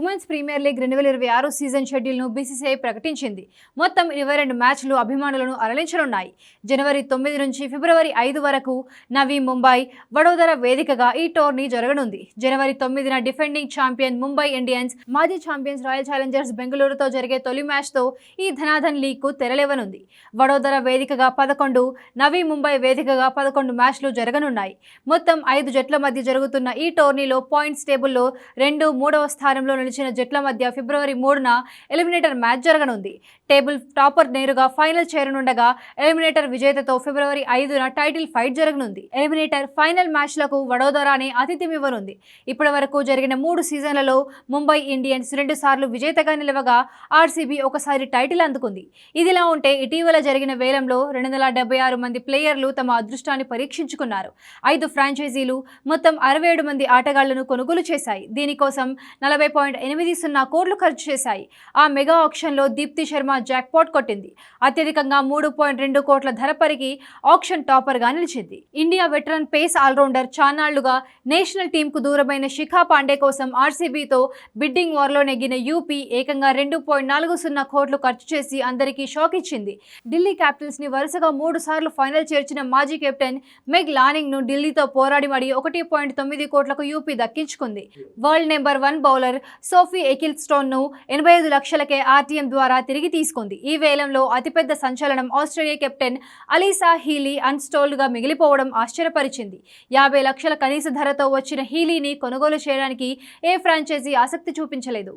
Women's premier league రెండు వేల ఇరవై ఆరు సీజన్ షెడ్యూల్ను బీసీసీఐ ప్రకటించింది. మొత్తం ఇరవై రెండు మ్యాచ్లు అభిమానులను అరలించనున్నాయి జనవరి తొమ్మిది నుంచి ఫిబ్రవరి ఐదు వరకు నవీ ముంబై వడోదర వేదికగా ఈ టోర్నీ జరగనుంది. జనవరి తొమ్మిదిన డిఫెండింగ్ ఛాంపియన్ ముంబై ఇండియన్స్ మాజీ ఛాంపియన్స్ రాయల్ ఛాలెంజర్స్ బెంగళూరుతో జరిగే తొలి మ్యాచ్తో ఈ ధనాధన్ లీగ్కు తెరలేవనుంది. వడోదర వేదికగా పదకొండు నవీ ముంబై వేదికగా పదకొండు మ్యాచ్లు జరగనున్నాయి. మొత్తం ఐదు జట్ల మధ్య జరుగుతున్న ఈ టోర్నీలో పాయింట్స్ టేబుల్లో రెండు మూడవ స్థానంలో నిలిచిన జట్ల మధ్య ఫిబ్రవరి మూడున ఎలిమినేటర్ మ్యాచ్ జరగనుంది. టేబుల్ టాపర్ నేరుగా ఫైనల్ చేరనుండగా ఎలిమినేటర్ విజేతతో ఫిబ్రవరి ఐదున టైటిల్ ఫైట్ జరగనుంది. ఎలిమినేటర్ ఫైనల్ మ్యాచ్లకు వడోదరానే ఆతిథ్యం ఇవ్వనుంది ఇప్పటి వరకు జరిగిన మూడు సీజన్లలో ముంబై ఇండియన్స్ రెండు సార్లు విజేతగా నిలవగా ఆర్సీబీ ఒకసారి టైటిల్ అందుకుంది. ఇదిలా ఉంటే ఇటీవల జరిగిన వేలంలో రెండు వందల డెబ్బై ఆరు మంది ప్లేయర్లు తమ అదృష్టాన్ని పరీక్షించుకున్నారు. ఐదు ఫ్రాంచైజీలు మొత్తం అరవై ఏడు మంది ఆటగాళ్ళను కొనుగోలు చేశాయి. దీనికోసం నలభై పాయింట్ ఎనిమిది సున్నా కోట్లు ఖర్చు చేశాయి. ఆ మెగా ఆక్షన్లో దీప్తి శర్మ జాక్పాట్ కొట్టింది. అత్యధికంగా మూడు పాయింట్ రెండు కోట్ల ధర పరిగి ఆక్షన్ టాపర్గా నిలిచింది. India veteran pace all rounder చానాళ్ళుగా national టీంకు దూరమైన శిఖా పాండే కోసం ఆర్సీబీతో బిడ్డింగ్ వార్లో నెగ్గిన యూపీ ఏకంగా రెండు పాయింట్ నాలుగు సున్నా కోట్లు ఖర్చు చేసి అందరికీ షాక్ ఇచ్చింది. ఢిల్లీ క్యాపిటల్స్ని వరుసగా మూడు సార్లు ఫైనల్ చేర్చిన మాజీ కెప్టెన్ మెగ్ లానింగ్ను ఢిల్లీతో పోరాడి మడి ఒకటి పాయింట్ తొమ్మిది కోట్లకు యూపీ దక్కించుకుంది. World number one bowler Sophie ఎకిల్ స్టోన్ను ఎనభై ఐదు లక్షలకే ఆర్టీఎం ద్వారా తిరిగి తీసుకుంది. ఈ వేలంలో అతిపెద్ద సంచలనం ఆస్ట్రేలియా కెప్టెన్ అలీసా హీలీ అన్స్టోల్డ్గా మిగిలిపోవడం ఆశ్చర్యపరిచింది. యాభై లక్షల కనీస ధరతో వచ్చిన హీలీని కొనుగోలు చేయడానికి ఏ ఫ్రాంచైజీ ఆసక్తి చూపించలేదు.